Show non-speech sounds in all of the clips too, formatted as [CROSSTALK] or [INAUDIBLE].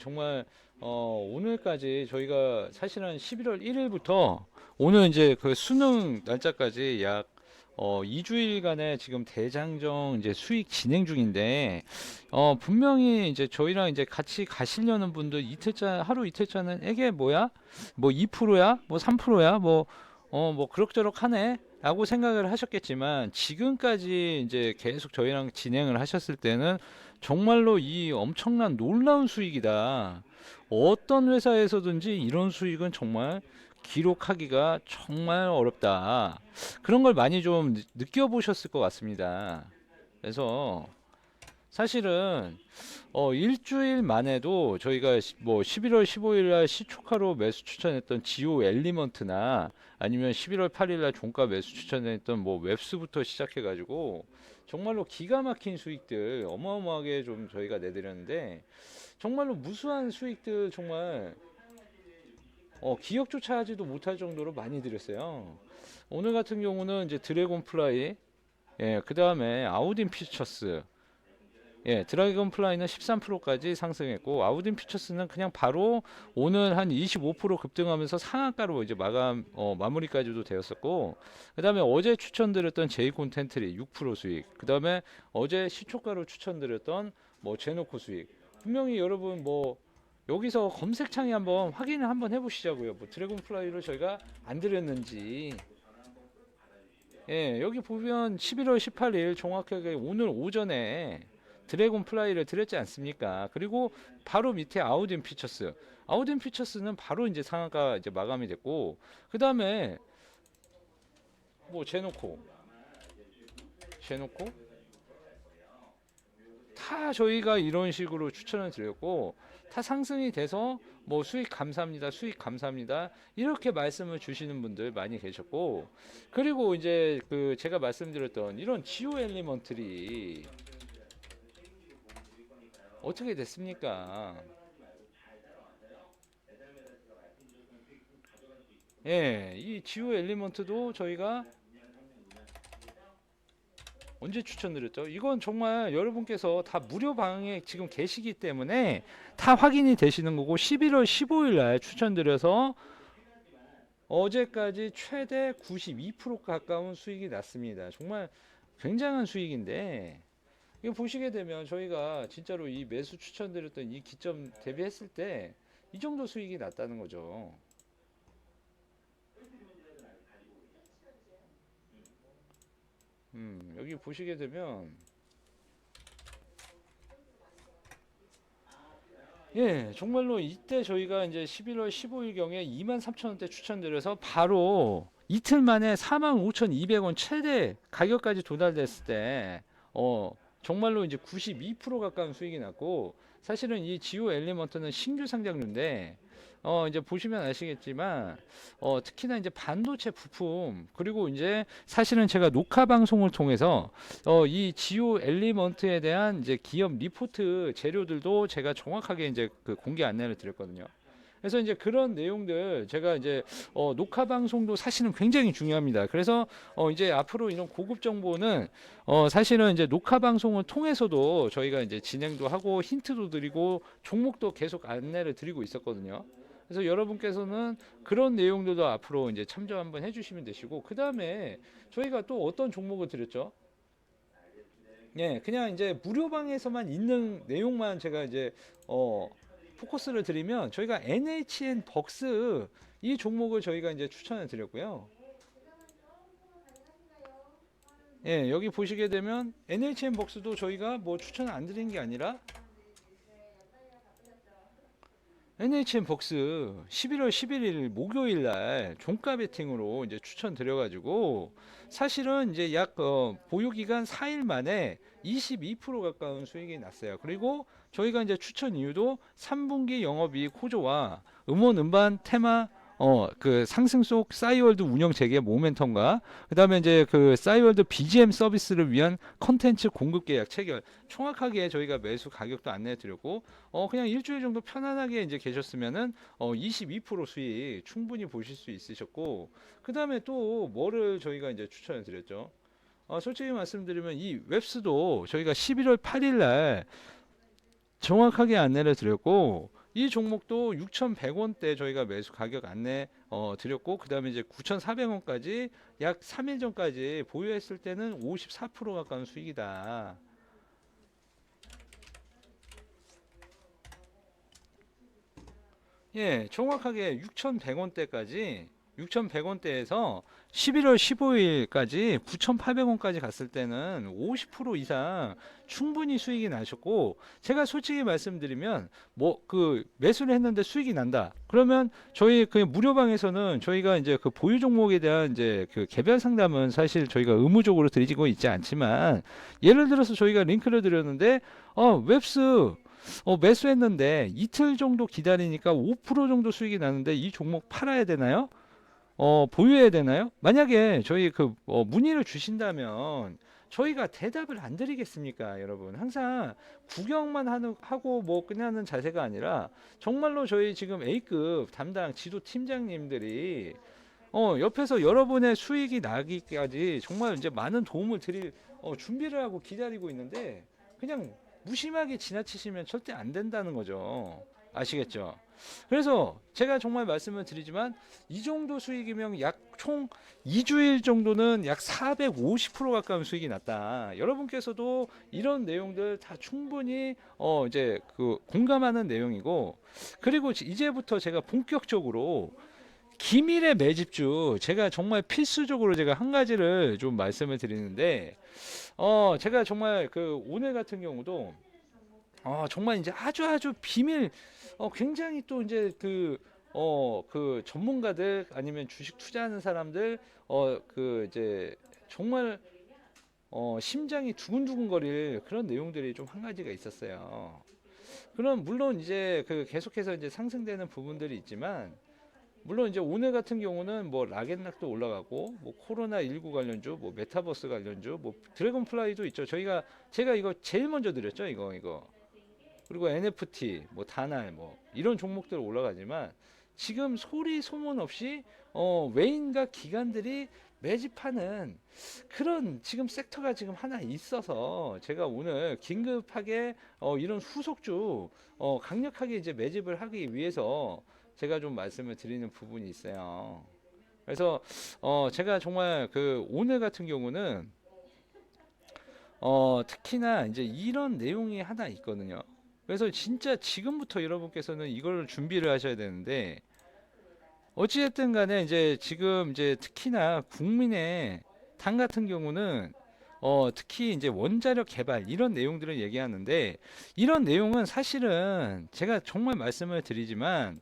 정말 어, 오늘까지 저희가 사실은 11월 1일부터 오늘 이제 그 수능 날짜까지 약 어, 2주일간의 지금 대장정 이제 수익 진행 중인데 어, 분명히 이제 저희랑 이제 같이 가시려는 분들 이틀차 하루 이틀차는 이게 뭐야? 뭐 2%야? 뭐 3%야? 뭐 어, 뭐 그럭저럭 하네? 라고 생각을 하셨겠지만 지금까지 이제 계속 저희랑 진행을 하셨을 때는 정말로 이 엄청난 놀라운 수익이다. 어떤 회사에서든지 이런 수익은 정말 기록하기가 정말 어렵다. 그런 걸 많이 좀 느- 느껴보셨을 것 같습니다. 그래서 사실은 어 일주일 만에도 저희가 시- 뭐 11월 15일 날 시초카로 매수 추천했던 지오 엘리먼트나 아니면 11월 8일 날 종가 매수 추천했던 뭐 웹스부터 시작해 가지고 정말로 기가 막힌 수익들 어마어마하게 좀 저희가 내드렸는데 정말로 무수한 수익들 정말 어, 기억조차 하지도 못할 정도로 많이 드렸어요. 오늘 같은 경우는 이제 드래곤 플라이, 예, 그 다음에 아우딘 피처스, 예, 드래곤 플라이는 13%까지 상승했고 아우딘 피처스는 그냥 바로 오늘 한 25% 급등하면서 상한가로 이제 마감 어, 마무리까지도 되었었고 그 다음에 어제 추천드렸던 제이 콘텐트리 6% 수익, 그 다음에 어제 시초가로 추천드렸던 뭐 제노코 수익. 분명히 여러분 뭐 여기서 검색창에 한번 확인을 한번 해보시자고요. 뭐 드래곤 플라이를 저희가 안 드렸는지. 예, 여기 보면 11월 18일 정확하게 오늘 오전에 드래곤 플라이를 드렸지 않습니까? 그리고 바로 밑에 아우딘 피처스. 아우딘 피처스는 바로 이제 상한가 이제 마감이 됐고, 그 다음에 뭐 제노코, 제노코 다 저희가 이런 식으로 추천을 드렸고, 다 상승이 돼서 뭐 수익 감사합니다, 수익 감사합니다 이렇게 말씀을 주시는 분들 많이 계셨고, 그리고 이제 그 제가 말씀드렸던 이런 지오 엘리먼트리 어떻게 됐습니까? 예, 이 지오 엘리먼트도 저희가 언제 추천드렸죠? 이건 정말 여러분께서 다 무료 방에 지금 계시기 때문에 다 확인이 되시는 거고 11월 15일 날 추천드려서 어제까지 최대 92% 가까운 수익이 났습니다. 정말 굉장한 수익인데 이거 보시게 되면 저희가 진짜로 이 매수 추천드렸던 이 기점 대비했을 때 이 정도 수익이 났다는 거죠. 음, 여기 보시게 되면 예, 정말로 이때 저희가 이제 11월 15일 경에 23,000원대 추천드려서 바로 이틀 만에 45,200원 최대 가격까지 도달됐을 때 어, 정말로 이제 92% 가까운 수익이 났고 사실은 이 지오 엘리먼트는 신규 상장류인데 어 이제 보시면 아시겠지만 어 특히나 이제 반도체 부품 그리고 이제 사실은 제가 녹화 방송을 통해서 어 이 지오 엘리먼트에 대한 이제 기업 리포트 재료들도 제가 정확하게 이제 그 공개 안내를 드렸거든요. 그래서 이제 그런 내용들 제가 이제 어 녹화 방송도 사실은 굉장히 중요합니다. 그래서 어 이제 앞으로 이런 고급 정보는 어 사실은 이제 녹화 방송을 통해서도 저희가 이제 진행도 하고 힌트도 드리고 종목도 계속 안내를 드리고 있었거든요. 그래서 여러분께서는 그런 내용들도 앞으로 이제 참조 한번 해주시면 되시고 그 다음에 저희가 또 어떤 종목을 드렸죠? 예, 그냥 이제 무료방에서만 있는 내용만 제가 이제 어 포커스를 드리면 저희가 NHN 벅스 이 종목을 저희가 이제 추천을 드렸고요. 예, 여기 보시게 되면 NHN 벅스도 저희가 뭐 추천을 안 드린 게 아니라 NHN 벅스 11월 11일 목요일 날 종가 베팅으로 이제 추천드려 가지고 사실은 이제 약 어, 보유 기간 4일 만에 22% 가까운 수익이 났어요. 그리고 저희가 이제 추천 이유도 3분기 영업이익 호조와 음원 음반 테마 어 그 상승 속 싸이월드 운영 재개 모멘텀과 그다음에 이제 그 싸이월드 BGM 서비스를 위한 컨텐츠 공급 계약 체결 정확하게 저희가 매수 가격도 안내해 드렸고 어 그냥 일주일 정도 편안하게 이제 계셨으면은 어22% 수익 충분히 보실 수 있으셨고 그다음에 또 뭐를 저희가 이제 추천해 드렸죠. 어 솔직히 말씀드리면 이 웹스도 저희가 11월 8일 날 정확하게 안내를 드렸고 이 종목도 6,100원대 저희가 매수 가격 안내 어, 드렸고 그다음에 이제 9,400원까지 약 3일 전까지 보유했을 때는 54% 가까운 수익이다. 예, 정확하게 6,100원대까지 6,100원대에서 11월 15일까지 9,800원까지 갔을 때는 50% 이상 충분히 수익이 나셨고 제가 솔직히 말씀드리면 뭐 그 매수를 했는데 수익이 난다. 그러면 저희 그 무료방에서는 저희가 이제 그 보유 종목에 대한 이제 그 개별 상담은 사실 저희가 의무적으로 드리고 있지 않지만 예를 들어서 저희가 링크를 드렸는데 어 웹스 어, 매수했는데 이틀 정도 기다리니까 5% 정도 수익이 나는데 이 종목 팔아야 되나요? 어, 보유해야 되나요? 만약에 저희 그 어, 문의를 주신다면 저희가 대답을 안 드리겠습니까, 여러분? 항상 구경만 하는, 하고 뭐 끝나는 자세가 아니라 정말로 저희 지금 A급 담당 지도 팀장님들이 어, 옆에서 여러분의 수익이 나기까지 정말 이제 많은 도움을 드릴 어, 준비를 하고 기다리고 있는데 그냥 무심하게 지나치시면 절대 안 된다는 거죠. 아시겠죠? 그래서 제가 정말 말씀을 드리지만 이 정도 수익이면 약 총 2주일 정도는 약 450% 가까운 수익이 났다. 여러분께서도 이런 내용들 다 충분히 어 이제 그 공감하는 내용이고 그리고 이제부터 제가 본격적으로 기밀의 매집주 제가 정말 필수적으로 제가 한 가지를 좀 말씀을 드리는데 어 제가 정말 그 오늘 같은 경우도 어 정말 이제 아주 아주 비밀 어 굉장히 또 이제 그 어 그 전문가들 아니면 주식 투자하는 사람들 어 그 이제 정말 어 심장이 두근두근 거릴 그런 내용들이 좀 한 가지가 있었어요. 그럼 물론 이제 그 계속해서 이제 상승되는 부분들이 있지만 물론 이제 오늘 같은 경우는 뭐 라겐락도 올라가고 뭐 코로나 19 관련주, 뭐 메타버스 관련주, 뭐 드래곤플라이도 있죠. 저희가 제가 이거 제일 먼저 드렸죠. 이거 이거. 그리고 NFT, 뭐 다날 뭐 이런 종목들 올라가지만 지금 소리 소문 없이 어 외인과 기관들이 매집하는 그런 지금 섹터가 지금 하나 있어서 제가 오늘 긴급하게 어 이런 후속주 어 강력하게 이제 매집을 하기 위해서 제가 좀 말씀을 드리는 부분이 있어요. 그래서 어 제가 정말 그 오늘 같은 경우는 어 특히나 이제 이런 내용이 하나 있거든요. 그래서 진짜 지금부터 여러분께서는 이걸 준비를 하셔야 되는데 어찌됐든 간에 이제 지금 이제 특히나 국민의 당 같은 경우는 어 특히 이제 원자력 개발 이런 내용들을 얘기하는데 이런 내용은 사실은 제가 정말 말씀을 드리지만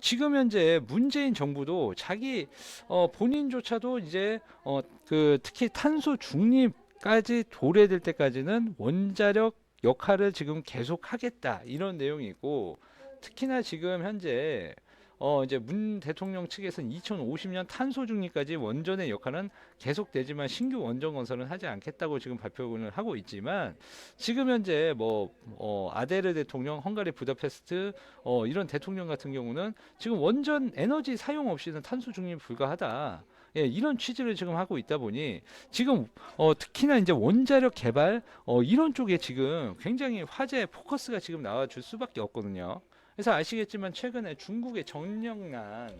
지금 현재 문재인 정부도 자기 어 본인조차도 이제 어 그 특히 탄소 중립까지 도래될 때까지는 원자력 역할을 지금 계속 하겠다 이런 내용이 있고 특히나 지금 현재 어 이제 문 대통령 측에서는 2050년 탄소 중립까지 원전의 역할은 계속되지만 신규 원전 건설은 하지 않겠다고 지금 발표를 하고 있지만 지금 현재 뭐 어, 아데르 대통령, 헝가리 부다페스트 어, 이런 대통령 같은 경우는 지금 원전 에너지 사용 없이는 탄소 중립 불가하다. 예, 이런 취지를 지금 하고 있다 보니 지금 어, 특히나 이제 원자력 개발 어, 이런 쪽에 지금 굉장히 화제 포커스가 지금 나와줄 수밖에 없거든요. 그래서 아시겠지만 최근에 중국의 정령난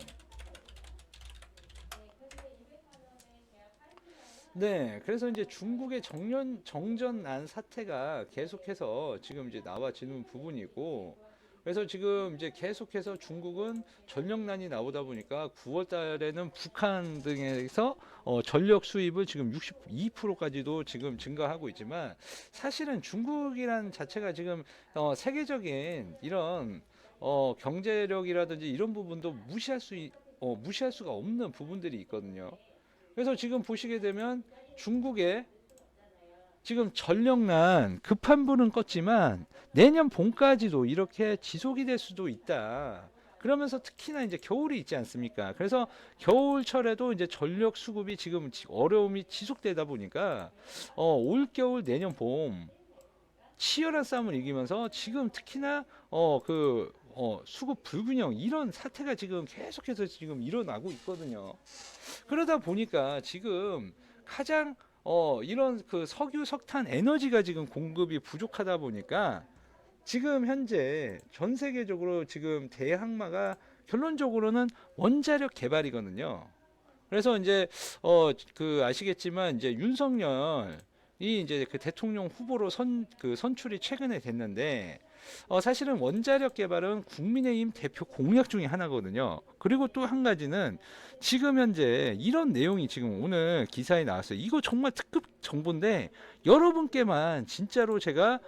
네, 그래서 이제 중국의 정년 정전난 사태가 계속해서 지금 이제 나와지는 부분이고 그래서 지금 이제 계속해서 중국은 전력난이 나오다 보니까 9월 달에는 북한 등에서 어 전력 수입을 지금 62%까지도 지금 증가하고 있지만 사실은 중국이란 자체가 지금 어 세계적인 이런 어 경제력이라든지 이런 부분도 무시할 수 있- 어 무시할 수가 없는 부분들이 있거든요. 그래서 지금 보시게 되면 중국의 지금 전력난 급한 불은 껐지만 내년 봄까지도 이렇게 지속이 될 수도 있다. 그러면서 특히나 이제 겨울이 있지 않습니까? 그래서 겨울철에도 이제 전력 수급이 지금 지- 어려움이 지속되다 보니까 어, 올 겨울 내년 봄 치열한 싸움을 이기면서 지금 특히나 어그 어, 수급 불균형 이런 사태가 지금 계속해서 지금 일어나고 있거든요. 그러다 보니까 지금 가장 어 이런 그 석유 석탄 에너지가 지금 공급이 부족하다 보니까 지금 현재 전 세계적으로 지금 대항마가 결론적으로는 원자력 개발이거든요. 그래서 이제 어 그 아시겠지만 이제 윤석열이 이제 그 대통령 후보로 선 그 선출이 최근에 됐는데 어 사실은 원자력 개발은 국민의힘 대표 공약 중에 하나거든요. 그리고 또 한 가지는 지금 현재 이런 내용이 지금 오늘 기사에 나왔어요. 이거 정말 특급 정보인데 여러분께만 진짜로 제가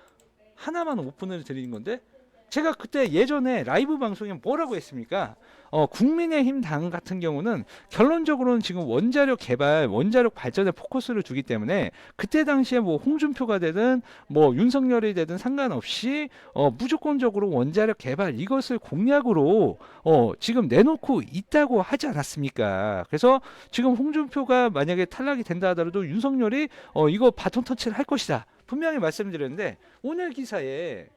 하나만 오픈을 드리는 건데 제가 그때 예전에 라이브 방송에 뭐라고 했습니까? 어, 국민의힘 당 같은 경우는 결론적으로는 지금 원자력 개발, 원자력 발전에 포커스를 두기 때문에 그때 당시에 뭐 홍준표가 되든 뭐 윤석열이 되든 상관없이 어, 무조건적으로 원자력 개발 이것을 공약으로 어, 지금 내놓고 있다고 하지 않았습니까? 그래서 지금 홍준표가 만약에 탈락이 된다 하더라도 윤석열이 어, 이거 바톤 터치를 할 것이다. 분명히 말씀드렸는데 오늘 기사에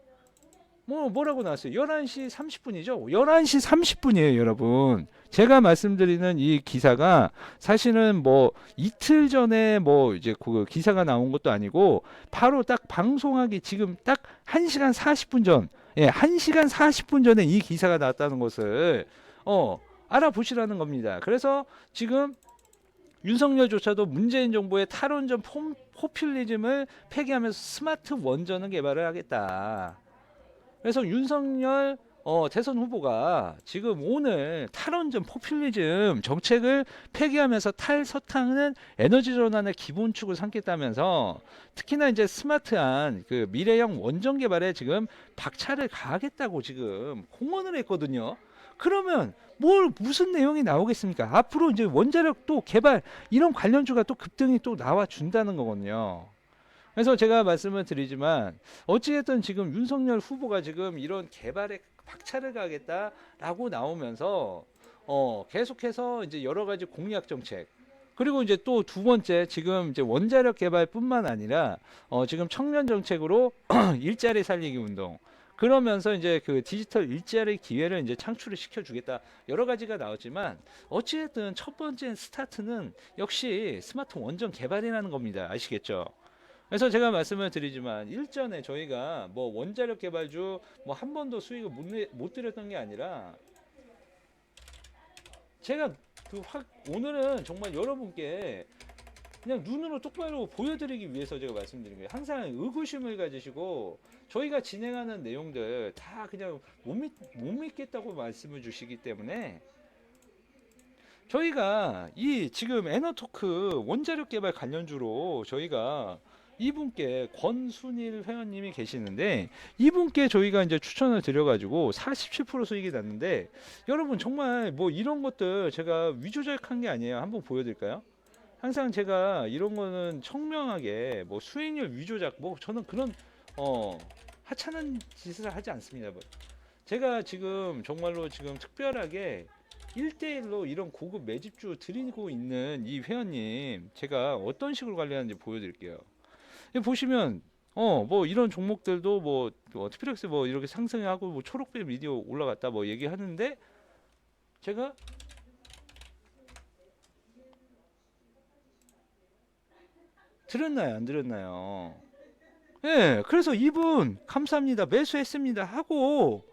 뭐 뭐라고 나왔어요? 11시 30분이죠. 11시 30분이에요, 여러분. 제가 말씀드리는 이 기사가 사실은 뭐 이틀 전에 뭐 이제 그 기사가 나온 것도 아니고 바로 딱 방송하기 지금 딱 1시간 40분 전. 예, 1시간 40분 전에 이 기사가 나왔다는 것을 어, 알아보시라는 겁니다. 그래서 지금 윤석열조차도 문재인 정부의 탈원전 폼- 포퓰리즘을 폐기하면서 스마트 원전을 개발을 하겠다. 그래서 윤석열 어, 대선 후보가 지금 오늘 탈원전 포퓰리즘 정책을 폐기하면서 탈서탕은 에너지 전환의 기본축을 삼겠다면서 특히나 이제 스마트한 그 미래형 원전 개발에 지금 박차를 가하겠다고 지금 공언을 했거든요. 그러면 뭘 무슨 내용이 나오겠습니까? 앞으로 이제 원자력 또 개발 이런 관련주가 또 급등이 또 나와 준다는 거거든요. 그래서 제가 말씀을 드리지만 어찌됐든 지금 윤석열 후보가 지금 이런 개발에 박차를 가겠다라고 나오면서 어 계속해서 이제 여러 가지 공약 정책 그리고 이제 또 두 번째 지금 이제 원자력 개발뿐만 아니라 어 지금 청년 정책으로 [CLEARS THROAT] 일자리 살리기 운동 그러면서 이제 그 디지털 일자리 기회를 이제 창출을 시켜주겠다 여러 가지가 나왔지만 어찌됐든 첫 번째 스타트는 역시 스마트 원전 개발이라는 겁니다 아시겠죠? 그래서 제가 말씀을 드리지만 일전에 저희가 뭐 원자력 개발주 뭐 한 번도 수익을 못, 내, 못 드렸던 게 아니라 제가 그 확 오늘은 정말 여러분께 그냥 눈으로 똑바로 보여드리기 위해서 제가 말씀드린 거예요. 항상 의구심을 가지시고 저희가 진행하는 내용들 다 그냥 못, 믿, 못 믿겠다고 말씀을 주시기 때문에 저희가 이 지금 에너토크 원자력 개발 관련주로 저희가 이분께 권순일 회원님이 계시는데 이분께 저희가 이제 추천을 드려가지고 47% 수익이 났는데 여러분 정말 뭐 이런 것들 제가 위조작한 게 아니에요. 한번 보여드릴까요? 항상 제가 이런 거는 청명하게 뭐 수익률 위조작 뭐 저는 그런 어 하찮은 짓을 하지 않습니다. 뭐 제가 지금 정말로 지금 특별하게 1대1로 이런 고급 매집주 드리고 있는 이 회원님 제가 어떤 식으로 관리하는지 보여드릴게요. 여기 보시면 어 뭐 이런 종목들도 뭐, 뭐 트피렉스 뭐 이렇게 상승하고 뭐 초록빛 미디어 올라갔다 뭐 얘기하는데 제가 들었나요 안 들었나요? 예, 그래서 이분 감사합니다 매수했습니다 하고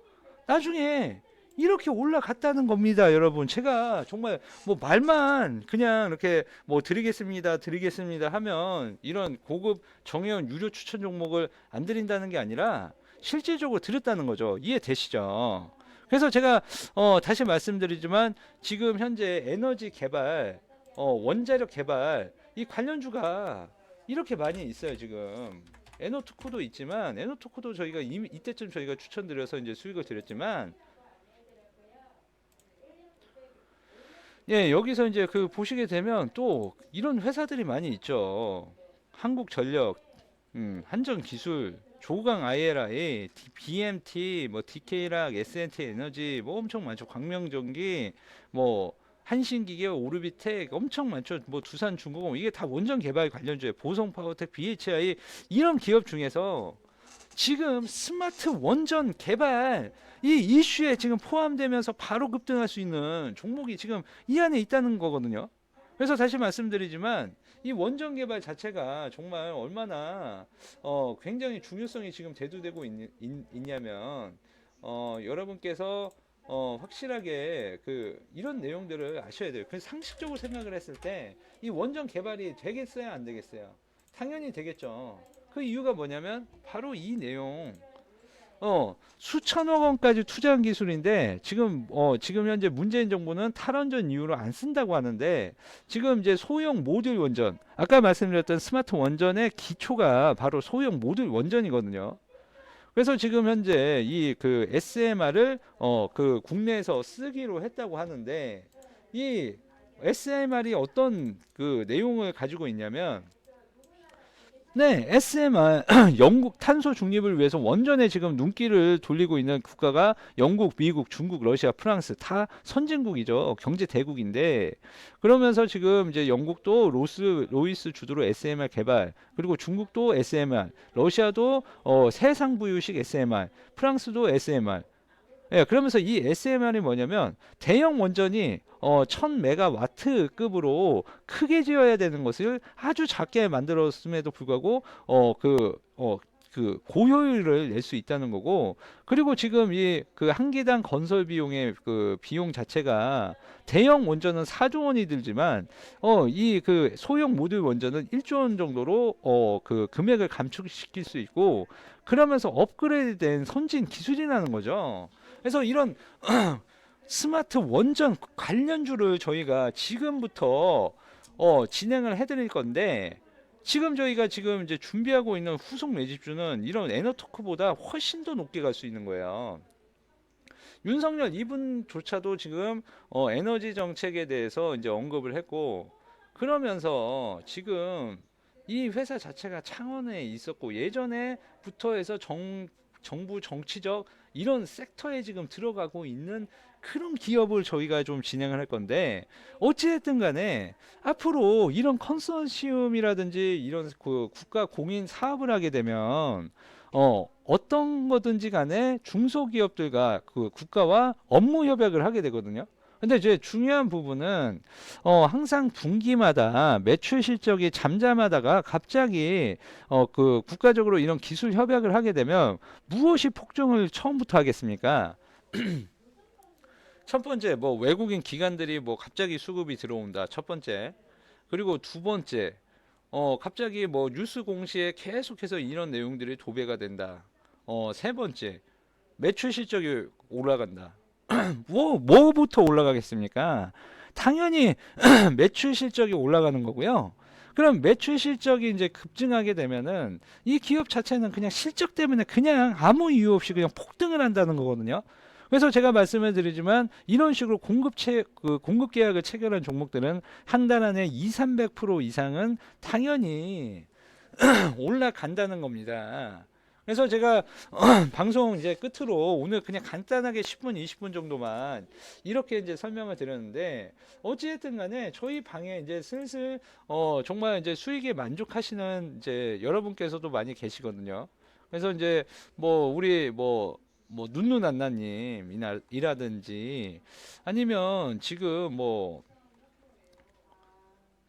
나중에 이렇게 올라갔다는 겁니다, 여러분. 제가 정말 뭐 말만 그냥 이렇게 뭐 드리겠습니다, 드리겠습니다 하면 이런 고급 정회원 유료 추천 종목을 안 드린다는 게 아니라 실질적으로 드렸다는 거죠. 이해되시죠? 그래서 제가 어 다시 말씀드리지만 지금 현재 에너지 개발, 어 원자력 개발 이 관련주가 이렇게 많이 있어요, 지금. 에너토크도 있지만 에너토크도 저희가 이미 이때쯤 저희가 추천드려서 이제 수익을 드렸지만 예, 여기서 이제 그 보시게 되면 또 이런 회사들이 많이 있죠. 한국전력, 음, 한전기술, 조강 IRI, D- BMT, 뭐 DK락, SNT 에너지 뭐 엄청 많죠. 광명전기, 뭐 한신기계, 오르비텍 엄청 많죠. 뭐 두산 중공업 이게 다 원전 개발 관련주에 보성 파워텍, BHI 이런 기업 중에서 지금 스마트 원전 개발 이 이슈에 지금 포함되면서 바로 급등할 수 있는 종목이 지금 이 안에 있다는 거거든요. 그래서 다시 말씀드리지만 이 원전 개발 자체가 정말 얼마나 어, 굉장히 중요성이 지금 대두되고 있, 있 냐면 어, 여러분께서 어, 확실하게 그 이런 내용들을 아셔야 돼요. 그 상식적으로 생각을 했을 때 이 원전 개발이 되겠어요, 안 되겠어요? 당연히 되겠죠. 그 이유가 뭐냐면 바로 이 내용. 어, 수천억 원까지 투자한 기술인데 지금 어, 지금 현재 문재인 정부는 탈원전 이유로 안 쓴다고 하는데 지금 이제 소형 모듈 원전 아까 말씀드렸던 스마트 원전의 기초가 바로 소형 모듈 원전이거든요. 그래서 지금 현재 이 그 SMR을 어 그 국내에서 쓰기로 했다고 하는데 이 SMR이 어떤 그 내용을 가지고 있냐면 네, SMR [CLEARS THROAT] 영국 탄소 중립을 위해서 원전에 지금 눈길을 돌리고 있는 국가가 영국, 미국, 중국, 러시아, 프랑스 다 선진국이죠. 경제 대국인데 그러면서 지금 이제 영국도 로스 로이스 주도로 SMR 개발, 그리고 중국도 SMR, 러시아도 어, 세상 부유식 SMR, 프랑스도 SMR. 예, 그러면서 이 SMR이 뭐냐면 대형 원전이 어, 1000메가와트급으로 크게 지어야 되는 것을 아주 작게 만들었음에도 불구하고 어, 그, 어, 그 고효율을 낼 수 있다는 거고 그리고 지금 이 그한 개당 건설 비용의 그 비용 자체가 대형 원전은 4조 원이 들지만 어 이 그 소형 모듈 원전은 1조 원 정도로 어 그 금액을 감축시킬 수 있고 그러면서 업그레이드된 선진 기술이라는 거죠. 그래서 이런 [CLEARS THROAT] 스마트 원전 관련주를 저희가 지금부터 어, 진행을 해드릴 건데 지금 저희가 지금 이제 준비하고 있는 후속 매집주는 이런 에너토크보다 훨씬 더 높게 갈 수 있는 거예요. 윤석열 이분조차도 지금 어, 에너지 정책에 대해서 이제 언급을 했고 그러면서 지금 이 회사 자체가 창원에 있었고 예전에부터 해서 정, 정부 정치적 이런 섹터에 지금 들어가고 있는 그런 기업을 저희가 좀 진행을 할 건데 어찌됐든 간에 앞으로 이런 컨소시엄이라든지 이런 그 국가 공인 사업을 하게 되면 어 어떤 거든지 간에 중소기업들과 그 국가와 업무 협약을 하게 되거든요. 근데 이제 중요한 부분은 어 항상 분기마다 매출 실적이 잠잠하다가 갑자기 어 그 국가적으로 이런 기술 협약을 하게 되면 무엇이 폭증을 처음부터 하겠습니까? [CLEARS THROAT] 첫 번째 뭐 외국인 기관들이 뭐 갑자기 수급이 들어온다. 첫 번째. 그리고 두 번째 어 갑자기 뭐 뉴스 공시에 계속해서 이런 내용들이 도배가 된다. 어 세 번째 매출 실적이 올라간다. [CLEARS THROAT] 뭐 뭐부터 올라가겠습니까? 당연히 [CLEARS THROAT] 매출 실적이 올라가는 거고요. 그럼 매출 실적이 이제 급증하게 되면은 이 기업 자체는 그냥 실적 때문에 그냥 아무 이유 없이 그냥 폭등을 한다는 거거든요. 그래서 제가 말씀을 드리지만 이런 식으로 공급 체 그 공급 계약을 체결한 종목들은 한 달 안에 2, 300% 이상은 당연히 [CLEARS THROAT] 올라간다는 겁니다. 그래서 제가 [CLEARS THROAT] 방송 이제 끝으로 오늘 그냥 간단하게 10분, 20분 정도만 이렇게 이제 설명을 드렸는데 어찌됐든 간에 저희 방에 이제 슬슬 어 정말 이제 수익에 만족하시는 이제 여러분께서도 많이 계시거든요. 그래서 이제 뭐 우리 뭐뭐 눈누난나님 이라든지 아니면 지금 뭐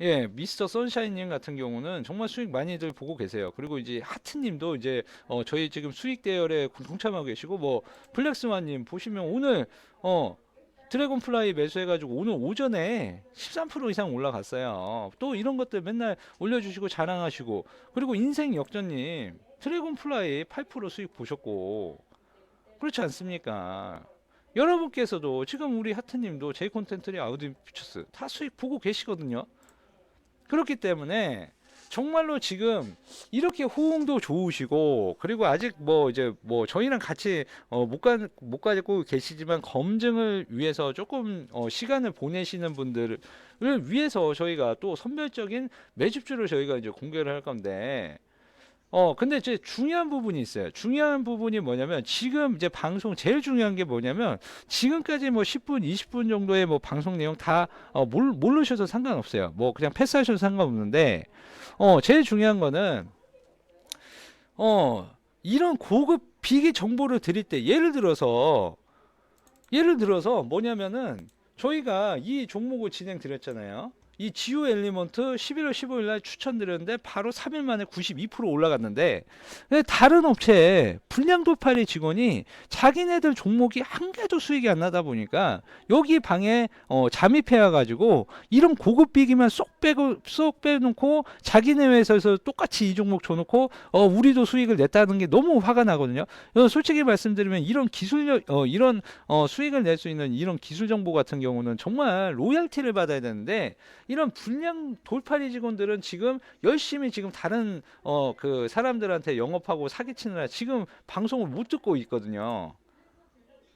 예, 미스터 선샤인님 같은 경우는 정말 수익 많이들 보고 계세요. 그리고 이제 하트님도 이제 어, 저희 지금 수익 대열에 동참하고 계시고 뭐 플렉스완님 보시면 오늘 어 드래곤 플라이 매수해가지고 오늘 오전에 13% 이상 올라갔어요. 또 이런 것들 맨날 올려주시고 자랑하시고 그리고 인생 역전님 드래곤 플라이 8% 수익 보셨고 그렇지 않습니까? 여러분께서도 지금 우리 하트님도 제 콘텐츠리 아우디 퓨처스 다 수익 보고 계시거든요. 그렇기 때문에 정말로 지금 이렇게 호응도 좋으시고 그리고 아직 뭐 이제 뭐 저희랑 같이 어못가못 가지고 계시지만 검증을 위해서 조금 어 시간을 보내시는 분들을 위해서 저희가 또 선별적인 매집주를 저희가 이제 공개를 할 건데 어 근데 이제 중요한 부분이 있어요. 중요한 부분이 뭐냐면 지금 이제 방송 제일 중요한 게 뭐냐면 지금까지 뭐 10분, 20분 정도의 뭐 방송 내용 다 어, 몰, 모르셔도 상관없어요. 뭐 그냥 패스하셔도 상관없는데 어 제일 중요한 거는 어 이런 고급 비기 정보를 드릴 때 예를 들어서 예를 들어서 뭐냐면은 저희가 이 종목을 진행 드렸잖아요. 이 지오 엘리먼트 11월 15일 날 추천드렸는데 바로 3일 만에 92% 올라갔는데 다른 업체 불량 돌팔이 직원이 자기네들 종목이 한 개도 수익이 안 나다 보니까 여기 방에 어, 잠입해 와가지고 이런 고급 비기만 쏙 빼고 쏙 빼놓고 자기네 회사에서 똑같이 이 종목 줘놓고 어 우리도 수익을 냈다는 게 너무 화가 나거든요. 어, 솔직히 말씀드리면 이런 기술력 어, 이런 어, 수익을 낼 수 있는 이런 기술 정보 같은 경우는 정말 로얄티를 받아야 되는데 이런 불량 돌팔이 직원들은 지금 열심히 지금 다른 어 그 사람들한테 영업하고 사기치느라 지금 방송을 못 듣고 있거든요.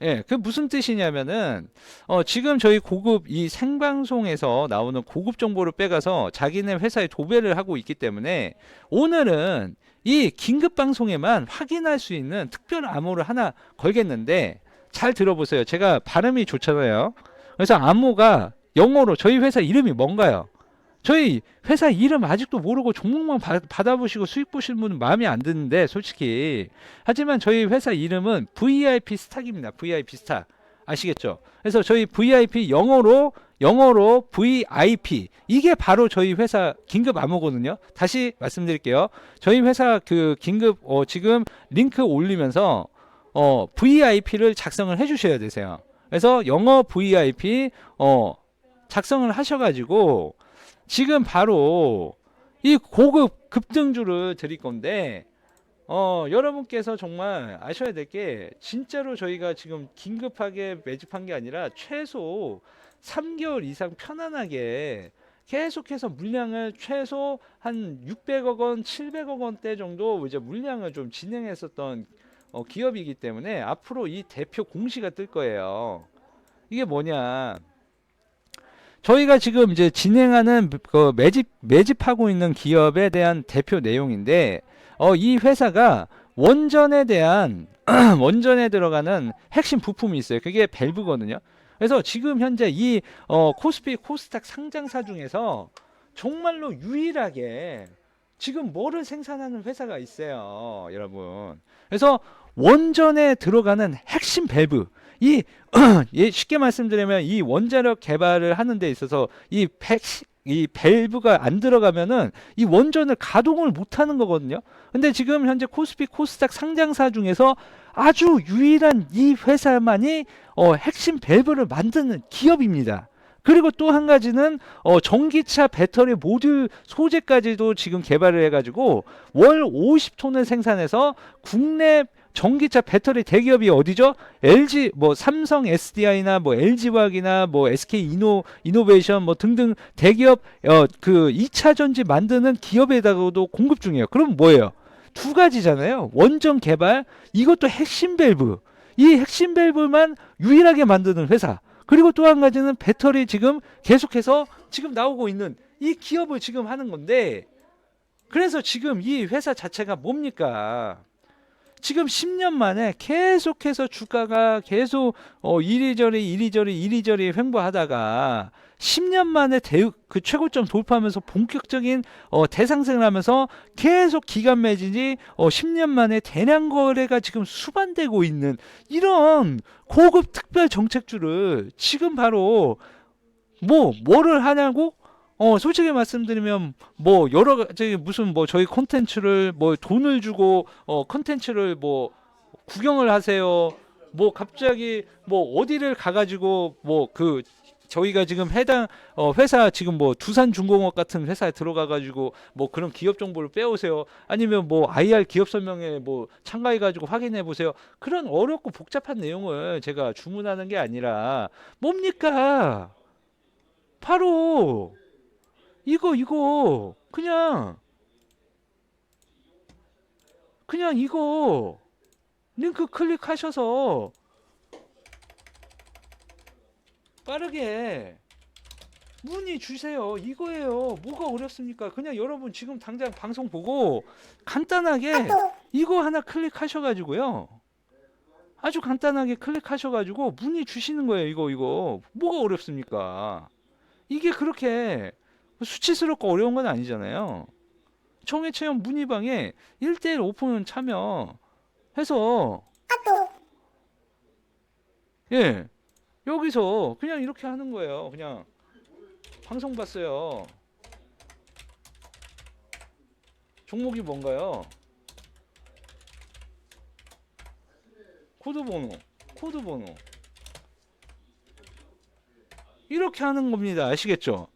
예, 그 무슨 뜻이냐면은 어 지금 저희 고급 이 생방송에서 나오는 고급 정보를 빼가서 자기네 회사에 도배를 하고 있기 때문에 오늘은 이 긴급 방송에만 확인할 수 있는 특별 암호를 하나 걸겠는데 잘 들어보세요. 제가 발음이 좋잖아요. 그래서 암호가 영어로 저희 회사 이름이 뭔가요? 저희 회사 이름 아직도 모르고 종목만 받, 받아보시고 수익 보시는 분은 마음에 안 드는데 솔직히 하지만 저희 회사 이름은 VIP 스탁입니다. VIP 스탁 아시겠죠? 그래서 저희 VIP 영어로 영어로 VIP 이게 바로 저희 회사 긴급 암호거든요. 다시 말씀드릴게요. 저희 회사 그 긴급 어, 지금 링크 올리면서 어, VIP를 작성을 해주셔야 되세요. 그래서 영어 VIP 어, 작성을 하셔가지고 지금 바로 이 고급 급등주를 드릴 건데 어, 여러분께서 정말 아셔야 될 게 진짜로 저희가 지금 긴급하게 매집한 게 아니라 최소 3개월 이상 편안하게 계속해서 물량을 최소 한 600억 원, 700억 원대 정도 이제 물량을 좀 진행했었던 어, 기업이기 때문에 앞으로 이 대표 공시가 뜰 거예요. 이게 뭐냐? 저희가 지금 이제 진행하는 그 매집 매집하고 있는 기업에 대한 대표 내용인데 어, 이 회사가 원전에 대한 [CLEARS THROAT] 원전에 들어가는 핵심 부품이 있어요. 그게 밸브거든요. 그래서 지금 현재 이 어, 코스피 코스닥 상장사 중에서 정말로 유일하게 지금 뭐를 생산하는 회사가 있어요, 여러분. 그래서 원전에 들어가는 핵심 밸브 이 [CLEARS THROAT] 예, 쉽게 말씀드리면 이 원자력 개발을 하는 데 있어서 이 팩, 이 밸브가 안 들어가면은 이 원전을 가동을 못 하는 거거든요. 근데 지금 현재 코스피 코스닥 상장사 중에서 아주 유일한 이 회사만이 어, 핵심 밸브를 만드는 기업입니다. 그리고 또 한 가지는 어, 전기차 배터리 모듈 소재까지도 지금 개발을 해가지고 월 50톤을 생산해서 국내 전기차 배터리 대기업이 어디죠? LG 뭐 삼성 SDI나 뭐 LG화학이나 뭐 SK 이노 이노베이션 뭐 등등 대기업 어 그 2차 전지 만드는 기업에다가도 공급 중이에요. 그럼 뭐예요? 두 가지잖아요. 원전 개발 이것도 핵심 밸브. 이 핵심 밸브만 유일하게 만드는 회사. 그리고 또 한 가지는 배터리 지금 계속해서 지금 나오고 있는 이 기업을 지금 하는 건데 그래서 지금 이 회사 자체가 뭡니까? 지금 10년 만에 계속해서 주가가 계속 어 이리저리 이리저리 이리저리 횡보하다가 10년 만에 대, 그 최고점 돌파하면서 본격적인 어 대상승을 하면서 계속 기간 매진이 어 10년 만에 대량 거래가 지금 수반되고 있는 이런 고급 특별 정책주를 지금 바로 뭐 뭐를 하냐고 어 솔직히 말씀드리면 뭐 여러 가지 무슨 뭐 저희 콘텐츠를 뭐 돈을 주고 어 콘텐츠를 뭐 구경을 하세요. 뭐 갑자기 뭐 어디를 가가지고 뭐 그 저희가 지금 해당 어 회사 지금 뭐 두산중공업 같은 회사에 들어가가지고 뭐 그런 기업 정보를 빼오세요. 아니면 뭐 IR 기업 설명회 뭐 참가해가지고 확인해 보세요. 그런 어렵고 복잡한 내용을 제가 주문하는 게 아니라 뭡니까? 바로 이거 이거 그냥 그냥 이거 링크 클릭하셔서 빠르게 문의 주세요. 이거예요. 뭐가 어렵습니까? 그냥 여러분 지금 당장 방송 보고 간단하게 이거 하나 클릭하셔가지고요. 아주 간단하게 클릭하셔가지고 문의 주시는 거예요. 이거 이거 뭐가 어렵습니까? 이게 그렇게 수치스럽고 어려운 건 아니잖아요. 청해 체험 문의방에 1대1 오픈 참여해서 예 여기서 그냥 이렇게 하는 거예요. 그냥 방송 봤어요. 종목이 뭔가요? 코드 번호, 코드 번호. 이렇게 하는 겁니다. 아시겠죠?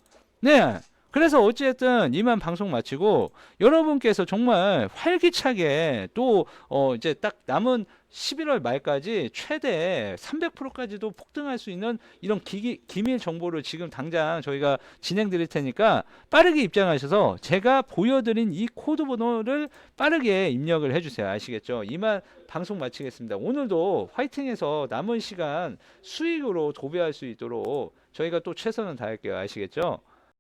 네. 그래서 어찌됐든 이만 방송 마치고 여러분께서 정말 활기차게 또 어 이제 딱 남은 11월 말까지 최대 300%까지도 폭등할 수 있는 이런 기기, 기밀 정보를 지금 당장 저희가 진행 드릴 테니까 빠르게 입장하셔서 제가 보여드린 이 코드 번호를 빠르게 입력을 해주세요. 아시겠죠? 이만 방송 마치겠습니다. 오늘도 화이팅해서 남은 시간 수익으로 도배할 수 있도록 저희가 또 최선을 다할게요. 아시겠죠?